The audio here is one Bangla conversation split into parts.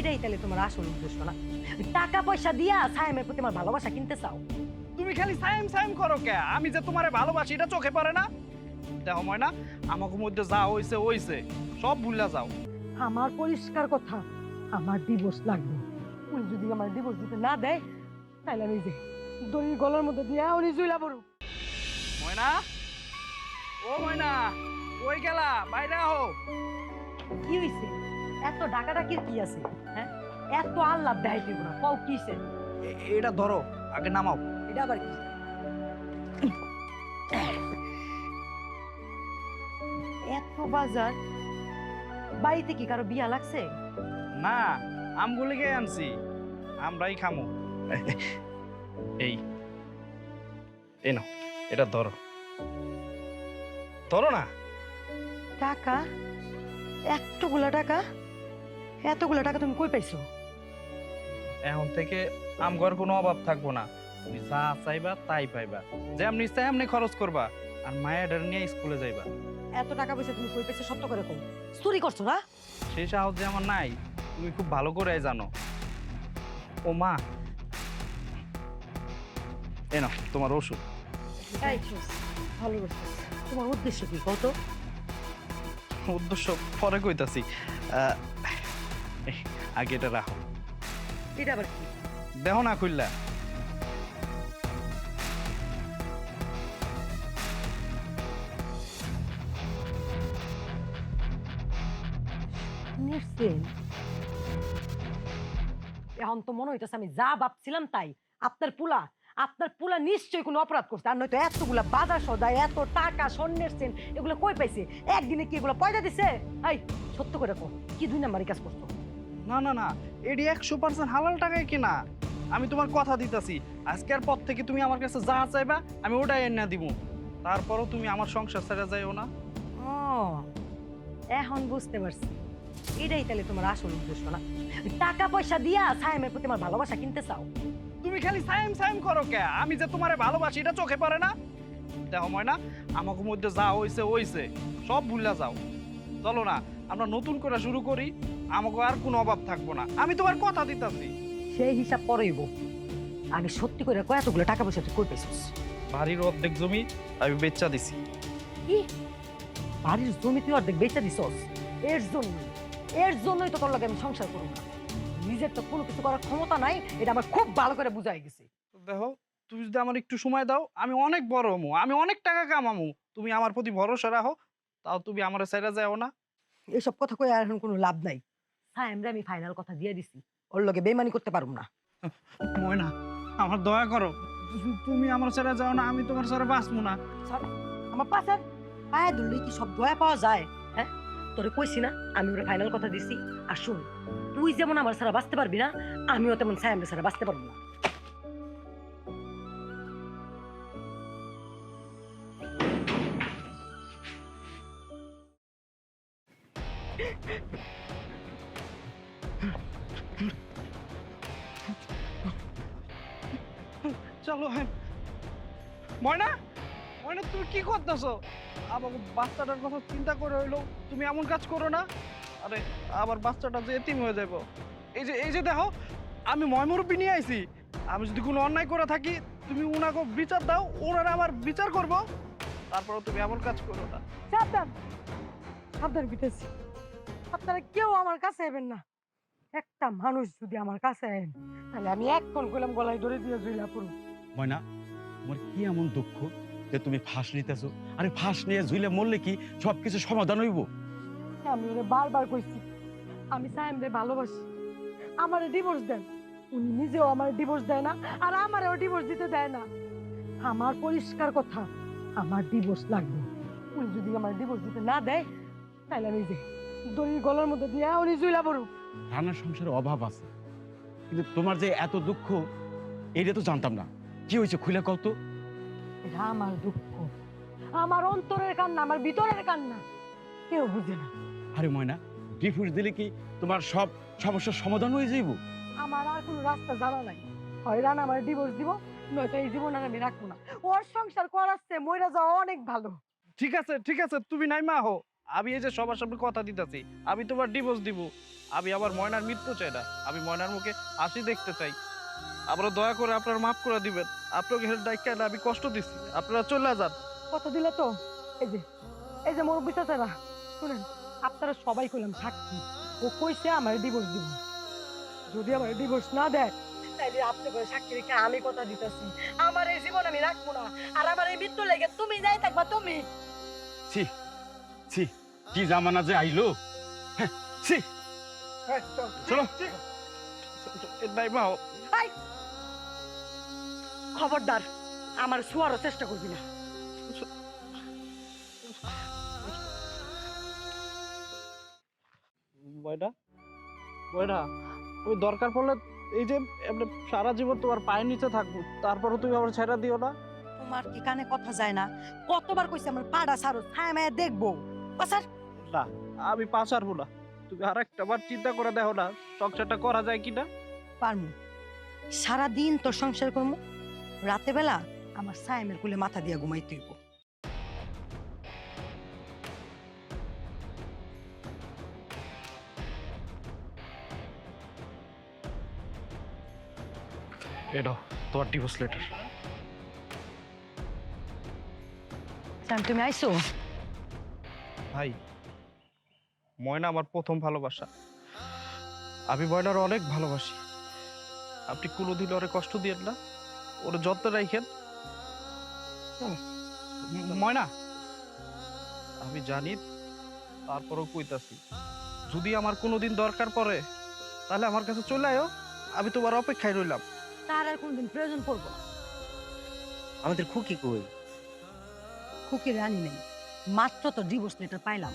এটাই তাহলে তোমার আসল উদ্দেশ্য না? টাকা পয়সা দিয়া সায়েমের প্রতি আমার ভালোবাসা কিনতে চাও। তুমি খালি সাইম সাইম করো কে? আমি যে তোমারে ভালোবাসি এটা চোখে পড়ে না? দেখো ময়না আমাকে মধ্যে যা হইছে হইছে। সব ভুলা যাও। আমার পরিষ্কার কথা আমার ডিভোর্স লাগবে। উনি যদি আমার ডিভোর্স দিতে না দেয় তাহলে আমি যে দড়ির গলার মধ্যে দিয়ে উনি জুইলা পড়ু ময়না? ও ময়না ওই গেলা? বাইরে আহো। কি হইছে? এত ডাকাডাকির কি আছে হ্যাঁ? এত আল্লাহ দেয় দিব না কও কিসে এটা ধরো আগে নামাও। এটা আবার কি? এত বাজার বাড়িতে কি কারও বিয়া লাগছে? না আমগুলিকে আনছি? আমরাই খামো। এই এই নাও এটা ধরো। ধরো না। টাকা? এতগুলা টাকা? এতগুলা টাকা তুমি কই পাইছো? এখন থেকে আমগর কোনো অভাব থাকব না। তুমি যা চাইবা তাই পাইবা। যেমনি চাই এমনি খরচ করবা। আর মায়ের নিয়ে স্কুলে যাইবা। এত টাকা পয়সা তুমি কই পাইছো সত্য করে কও। চুরি করছ না? সেই সাহস যে আমার নাই তুমি খুব ভালো করে জানো। ও মা। এ নাও তোমার ওষুধ। ভালো তোমার উদ্দেশ্য কি কত উদ্দেশ্য পরে কইতাছি। আগে এটা রাখো। এটা আবার কি? দেহ না খুললা। এখন তো মনে হইতেছে আমি যা ভাবছিলাম তাই। আপনার পুলা আপনার পুলা নিশ্চয়ই কোনো অপরাধ করছে। আর নয়তো এতগুলা বাজার সদায় এত টাকা স্বর্ণের সেন এগুলো কই পাইছে? একদিনে কি এগুলো পয়সা দিছে? এই সত্য করে কো কি দুই নাম্বারই কাজ করছ? না না না এটি একশো পার্সেন্ট হালাল টাকায় কিনা? আমি তোমার কথা দিতাছি। আজকের পর থেকে তুমি আমার কাছে যা চাইবা আমি ওটাই এনে দিব। তারপরও তুমি আমার সংসার ছেড়ে যাইও না। ও এখন বুঝতে পারছি। এটাই তাহলে তোমার আসল উদ্দেশ্য না? টাকা পয়সা দিয়া সায়েমের প্রতি আমার ভালোবাসা কিনতে চাও? তুমি খালি সাইম সাইম করো কে? আমি যে তোমারে ভালোবাসি এটা চোখে পড়ে না? দেখো ময়না আমাকে মধ্যে যা হইছে হইছে। সব ভুলা যাও। চলো না আমরা নতুন করে শুরু করি। আমাকে আর কোনো অভাব থাকব না। আমি তোমার কথা দিতাছি। সেই হিসাব পরেইব আগে সত্যি করে কয় এতগুলো টাকা পয়সা তুই কই বাড়ির অর্ধেক জমি আমি বেচা দিছি। কি? বাড়ির জমি তুই অর্ধেক বেচা দিছস? এর জন্য এর জন্যই তো তোর লাগে আমি সংসার করব না। নিজের তো কোনো কিছু করার ক্ষমতা নাই এটা আমার খুব ভালো করে বুঝাই গেছে। দেখো তুমি যদি আমার একটু সময় দাও আমি অনেক বড় হমু আমি অনেক টাকা কামামু। তুমি আমার প্রতি ভরসা রাখো তাও তুমি আমার সাইডে যাও না। এসব কথা কই আর এখন কোনো লাভ নাই। সায়েমরে আমি ফাইনাল কথা দিয়ে দিছি। ওর লগে বেমানি করতে পারুম না। ময়না আমার দয়া করো। তুমি আমার সাইডে যাও না আমি তোমার সাথে বাঁচবো না। আমার পাশে পায়ে ধরলে কি সব দয়া পাওয়া যায়? হ্যাঁ তোরে কইছি না আমি ওরা ফাইনাল কথা দিছি। আর শুন তুই যেমন আমার সারা বাঁচতে পারবি না আমিও তেমন সায়ামের সারা বাঁচতে পারব না। চলো ময়না? ময়না, তুমি কি করতেছো? আমার বাচ্চাটার কথা চিন্তা করে হইল তুমি এমন কাজ করো না। আরে আবার বাচ্চাটা যে এতিম হয়ে যাব এই যে এই যে দেখো, আমি ময়মুরব্বী নিয়ে আইছি। আমি যদি কোনো অন্যায় করে থাকি, তুমি ওনাকে বিচার দাও, ওনারা আমার বিচার করব। তারপরে তুমি এমন কাজ করো না। সাবধান। সাবধান বিতেছি আপনারা কেউ আমার কাছে এবেন না। একটা মানুষ যদি আমার কাছে আইন তাহলে আমি এক ফোন করলাম গলায় ধরে দিয়ে জুইলা পড়ব ময়না তোমার কি এমন দুঃখ যে তুমি ফাঁস নিতেছো? আরে ফাঁস নিয়ে ঝুলে মরলে কি সবকিছু সমাধান হইব? আমি ওরে বারবার কইছি আমি সায়েমরে ভালোবাসি। আমারে ডিভোর্স দেন। উনি নিজেও আমার ডিভোর্স দেয় না আর আমারও ডিভোর্স দিতে দেয় না। আমার পরিষ্কার কথা আমার ডিভোর্স লাগবে। উনি যদি আমার ডিভোর্স দিতে না দেয় তাহলে আমি যে দড়ির গলার মধ্যে দিয়ে উনি জুইলা পড়ব রান্নার সংসারে অভাব আছে। কিন্তু তোমার যে এত দুঃখ এইটা তো জানতাম না। কি হয়েছে খুলে কত এটা আমার দুঃখ। আমার অন্তরের কান্না আমার ভিতরের কান্না। কেউ বুঝে না। আরে ময়না ডিফিউজ দিলে কি তোমার সব সমস্যার সমাধান হয়ে যাইব? আমার আর কোনো রাস্তা জানা নাই। হয় হয়রান আমার ডিভোর্স দিব নয়তো এই জীবন আর আমি রাখব না। ওর সংসার করাচ্ছে মইরা যাওয়া অনেক ভালো। ঠিক আছে ঠিক আছে তুমি নাই মা হো আমি এই যে সবার সামনে কথা দিতেছি আমি তোমার ডিভোর্স দিব। আমি আবার ময়নার মৃত্যু চাই না আমি ময়নার মুখে হাসি দেখতে চাই। আপনারা দয়া করে আপনার মাফ করে দিবেন। আপনাকে ডাইকা না আমি কষ্ট দিচ্ছি আপনারা চলে যান। কথা দিলে তো এই যে এই যে মুরব্বী চাচারা শুনেন আপনারা সবাই কইলাম সাক্ষী ও কইছে আমার ডিভোর্স দিব। যদি আমার ডিভোর্স না দেয় তাইলে আপনি করে সাক্ষী রেখে আমি কথা দিতেছি। আমার এই জীবন আমি রাখব না আর আমার এই মৃত্যু লেগে তুমি যাই থাকবা তুমি। ছি ছি। কি জামানা যে আইলো? ছি। চলো। খবরদার আমার শোয়ারও চেষ্টা করবি না। আমি দরকার পড়লে এই যে সারা জীবন তোমার পায়ের নিচে থাকব তারপরে তুমি আমার ছেড়া দিও না। তোমার কি কানে কথা যায় না? কতবার কইছে আমার পাড়া সারো ছায়া মায়া দেখব। পাশার না আমি পাশ হারবো না তুমি আর একটা বার চিন্তা করে দেখো না সংসারটা করা যায় কিনা? পারমু। সারাদিন তোর সংসার করমু। রাতে বেলা আমার সায়েমের কুলে মাথা দিয়া ঘুমাই তুইব এটা তোমার ডিভোর্স লেটার তুমি আইছো? ভাই ময়না আমার প্রথম ভালোবাসা। আমি ময়নার অনেক ভালোবাসি। আপনি কোনোদিন ওরে কষ্ট দিয়েন না। ওর যত্ন রাখেন। ময়না আমি জানি তারপরও কইতাছি যদি আমার কোনোদিন দরকার পড়ে তাহলে আমার কাছে চলে আয়ো। আমি তোমার অপেক্ষায় রইলাম। তার আর কোনদিন প্রয়োজন পড়ব না। আমাদের খুকি কই? খুকি রানি নেই। মাত্র তো ডিভোর্স লেটার পাইলাম।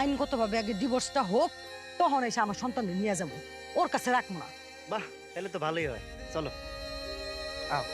আইনগতভাবে আগে ডিভোর্সটা হোক, তখন এসে আমার সন্তানকে নিয়ে যাব। ওর কাছে রাখব না। বাহ, তাহলে তো ভালোই হয়। চলো। আও